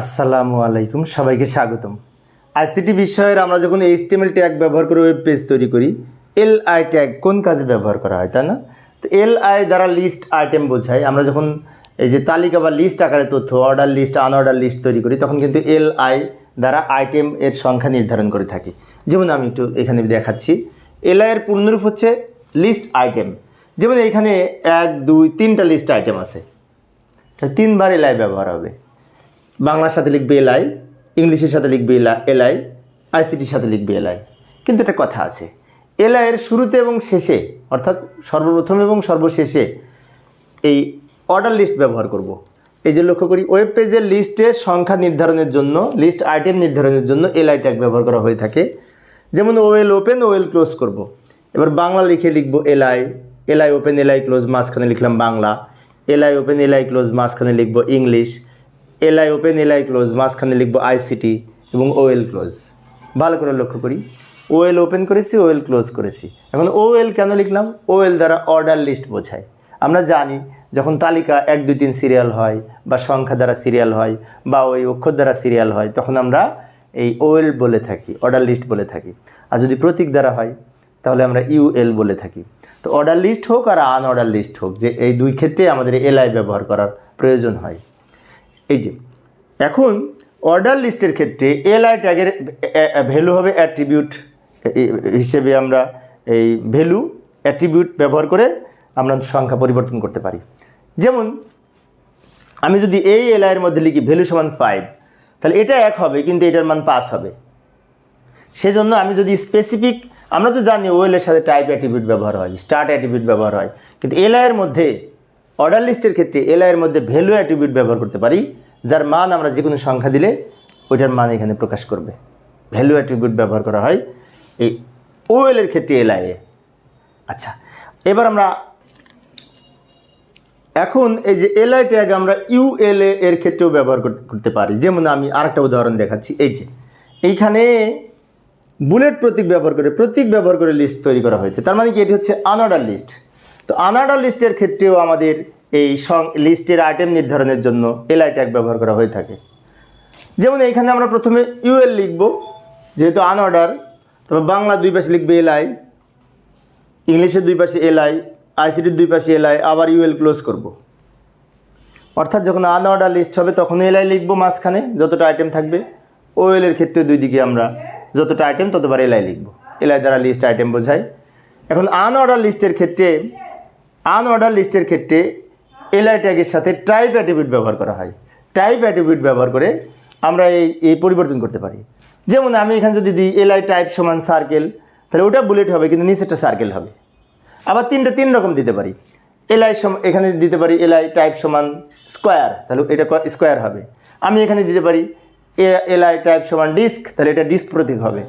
আসসালামু আলাইকুম, সবাইকে স্বাগতম। আইসিটি বিষয়ের আমরা যখন এইচটিএমএল ট্যাগ ব্যবহার করে ওয়েব পেজ তৈরি করি এল আই ট্যাগ কোন কাজে ব্যবহার করা হয়, তাই না? তো এল আই দ্বারা লিস্ট আইটেম বোঝায়। আমরা যখন এই যে তালিকা বা লিস্ট আকারে তথ্য অর্ডার লিস্ট আনঅর্ডার লিস্ট তৈরি করি, তখন কিন্তু এল আই দ্বারা আইটেম এর সংখ্যা নির্ধারণ করে থাকি। যেমন আমি একটু এখানে দেখাচ্ছি। এল আই এর পূর্ণরূপ হচ্ছে লিস্ট আইটেম যেমন এখানে এক, দুই, তিনটা লিস্ট আইটেম আছে। তিনবার এল আই ব্যবহার হবে। বাংলার সাথে লিখবে এলআই, ইংলিশের সাথে লিখবে এলআই, আইসিটির সাথে লিখবে এলআই কিন্তু একটা কথা আছে এলআইয়ের শুরুতে এবং শেষে, অর্থাৎ সর্বপ্রথম এবং সর্বশেষে এই অর্ডার লিস্ট ব্যবহার করব। এই যে লক্ষ্য করি ওয়েব পেজের লিস্টের সংখ্যা নির্ধারণের জন্য লিস্ট আইটেম নির্ধারণের জন্য এলআই ট্যাগ ব্যবহার করা হয়ে থাকে যেমন ওয়েল ওপেন ওয়েল ক্লোজ করব। এবার বাংলা লিখে লিখব LI LI open LI close মাঝখানে লিখলাম Bangla LI open LI close মাঝখানে লিখব English LI open, LI close, মাঝখানে লিখব আইসিটি এবং ওয়েল ক্লোজ। ভালো করে লক্ষ্য করি। ওয়েল ওপেন করেছি ওয়েল ক্লোজ করেছি। এখন ওয়েল কেন লিখলাম? ওয়েল দ্বারা অর্ডার লিস্ট বোঝায়। আমরা জানি যখন তালিকা এক, দুই, তিন সিরিয়াল হয় বা সংখ্যা দ্বারা সিরিয়াল হয় বা ওই অক্ষর দ্বারা সিরিয়াল হয়, তখন আমরা এই ওয়েল বলে থাকি, অর্ডার লিস্ট বলে থাকি। আর যদি প্রতীক দ্বারা হয়, তাহলে আমরা ইউএল বলে থাকি। তো অর্ডার লিস্ট হোক আর আনঅর্ডার লিস্ট হোক, যে এই দুই ক্ষেত্রে আমাদের এলআই ব্যবহার করার প্রয়োজন হয়। এই যে, এখন অর্ডার লিস্টের ক্ষেত্রে এলআই ট্যাগের ভ্যালু হবে অ্যাট্রিবিউট হিসেবে আমরা এই ভ্যালু অ্যাট্রিবিউট ব্যবহার করে আমরা সংখ্যা পরিবর্তন করতে পারি। যেমন, আমি যদি এই এলআইয়ের মধ্যে লিখি ভ্যালু সমান ফাইভ তাহলে এটা এক হবে, কিন্তু এটার মান পাস হবে। সেজন্য আমি যদি স্পেসিফিক আমরা তো জানি ওয়েলের সাথে টাইপ অ্যাটিবিউট ব্যবহার হয় স্টার্ট অ্যাটিবিউট ব্যবহার হয়, কিন্তু এলআইয়ের মধ্যে অর্ডার লিস্টের ক্ষেত্রে এলআইয়ের মধ্যে ভ্যালু অ্যাট্রিবিউট ব্যবহার করতে পারি, যার মান আমরা যে কোনো সংখ্যা দিলে ওইটার মান এখানে প্রকাশ করবে। ভ্যালু অ্যাট্রিবিউট ব্যবহার করা হয় এই ওয়েলের ক্ষেত্রে এলআইয়ে আচ্ছা এবার আমরা এখন এই যে এলআই ট্যাগ আমরা ইউএলএ এর ক্ষেত্রেও ব্যবহার করতে পারি। যেমন আমি আরেকটা উদাহরণ দেখাচ্ছি, এই যে এইখানে বুলেট প্রতীক ব্যবহার করে, প্রতীক ব্যবহার করে লিস্ট তৈরি করা হয়েছে। তার মানে কি? এটি হচ্ছে আনঅর্ডার লিস্ট তো আনঅর্ডার লিস্টের ক্ষেত্রেও আমাদের এই সং, লিস্টের আইটেম নির্ধারণের জন্য এলআই ট্যাগ ব্যবহার করা হয়ে থাকে। যেমন এইখানে আমরা প্রথমে ইউএল লিখব, যেহেতু আনঅর্ডার তবে বাংলা দুই পাশে লিখবে এলআই ইংলিশের দুই পাশে এলআই আইসিটির দুই পাশে এলআই আবার ইউএল ক্লোজ করব। অর্থাৎ যখন আনঅর্ডার লিস্ট হবে তখন এলআই লিখব মাঝখানে, যতটা আইটেম থাকবে ওয়েলের ক্ষেত্রে দুই দিকে আমরা যতটা আইটেম ততবার এলআই লিখব। এলআই দ্বারা লিস্ট আইটেম বোঝায়। এখন আনঅর্ডার লিস্টের ক্ষেত্রে আনঅর্ডার লিস্টের ক্ষেত্রে এলআই ট্যাগের সাথে টাইপ অ্যাটিবিউট ব্যবহার করা হয়। টাইপ অ্যাটিবিউট ব্যবহার করে আমরা এই এই পরিবর্তন করতে পারি। যেমন আমি এখানে যদি দিই এলআই টাইপ সমান সার্কেল তাহলে ওটা বুলেট হবে কিন্তু নিচেরটা সার্কেল হবে। আবার তিনটা তিন রকম দিতে পারি। এলআই সম, এখানে দিতে পারি এলআই টাইপ সমান স্কোয়ার তাহলে এটা স্কোয়ার হবে। আমি এখানে দিতে পারি এলআই টাইপ সমান ডিস্ক তাহলে এটা ডিস্ক প্রতীক হবে।